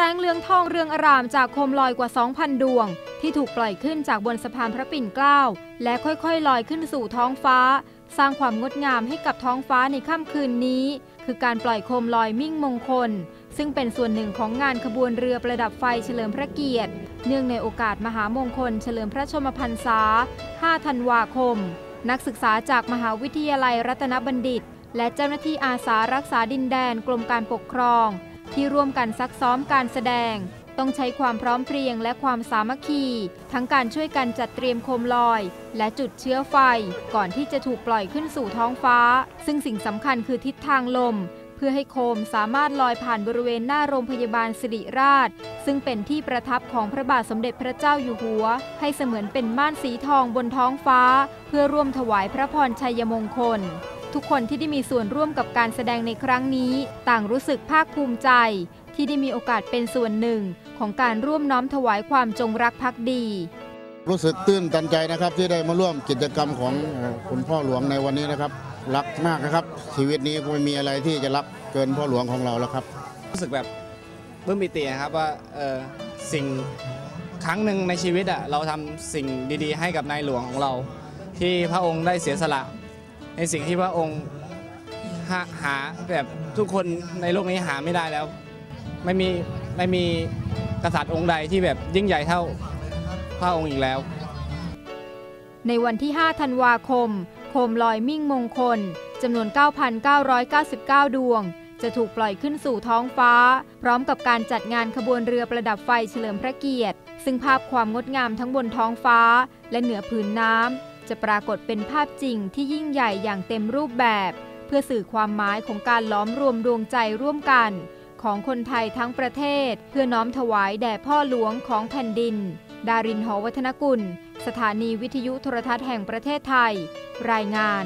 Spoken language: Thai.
แสงเหลืองทองเรืองอารามจากโคมลอยกว่า 2,000 ดวง ที่ถูกปล่อยขึ้นจากบนสะพานพระปิ่นเกล้า และค่อยๆ ลอยขึ้นสู่ท้องฟ้า สร้างความงดงามให้กับท้องฟ้าในค่ำคืนนี้ คือการปล่อยโคมลอยมิ่งมงคล ซึ่งเป็นส่วนหนึ่งของงานขบวนเรือประดับไฟเฉลิมพระเกียรติ เนื่องในโอกาสมหามงคล เฉลิมพระชนมพรรษา 5 ธันวาคม นักศึกษาจากมหาวิทยาลัยรัตนบัณฑิต และเจ้าหน้าที่อาสารักษาดินแดนกรมการปกครอง ที่ร่วมกันซักซ้อมการแสดง ต้องใช้ความพร้อมเพรียงและความสามัคคี ทั้งการช่วยกันจัดเตรียมโคมลอย และจุดเชื้อไฟ ก่อนที่จะถูกปล่อยขึ้นสู่ท้องฟ้า ซึ่งสิ่งสำคัญคือทิศทางลม เพื่อให้โคมสามารถลอยผ่านบริเวณหน้าโรงพยาบาลสิริราช ซึ่งเป็นที่ประทับของพระบาทสมเด็จพระเจ้าอยู่หัว ให้เสมือนเป็นม่านสีทองบนท้องฟ้า เพื่อร่วมถวายพระพรชัยมงคล ทุกคนที่ได้มีส่วนร่วมกับการแสดงในครั้งนี้ ต่างรู้สึกภาคภูมิใจ ที่ได้มีโอกาสเป็นส่วนหนึ่ง ของการร่วมน้อมถวายความจงรักภักดี รู้สึกตื้นตันใจนะครับที่ได้มาร่วมกิจกรรมของเอ่อคุณพ่อหลวงในวันนี้นะครับ รักมากนะครับ ชีวิตนี้ก็ไม่มีอะไรที่จะรักเกินพ่อหลวงของเราแล้วครับ รู้สึกแบบปลื้มปิตินะครับว่าเออสิ่งครั้งหนึ่งในชีวิตอะเราทำสิ่งดีๆ ให้กับนายหลวงของเรา ที่พระองค์ได้เสียสละ ในสิ่งที่พระองค์หาแบบทุกคนในโลกนี้หาไม่ได้แล้ว ไม่มีไม่มีกษัตริย์องค์ใดที่แบบยิ่งใหญ่เท่าพระองค์อีกแล้ว ในวันที่ 5 ธันวาคม โคมลอยมิ่งมงคลจำนวน 9,999 ดวง จะถูกปล่อยขึ้นสู่ท้องฟ้า พร้อมกับการจัดงานขบวนเรือประดับไฟเฉลิมพระเกียรติ ซึ่งภาพความงดงามทั้งบนท้องฟ้า และเหนือผืนน้ำ จะปรากฏเป็นภาพจริงที่ยิ่งใหญ่อย่างเต็มรูปแบบ เพื่อสื่อความหมายของการล้อมรวมดวงใจร่วมกัน ของคนไทยทั้งประเทศ เพื่อน้อมถวายแด่พ่อหลวงของแผ่นดิน ดารินหอวัฒนกุล สถานีวิทยุโทรทัศน์แห่งประเทศไทย รายงาน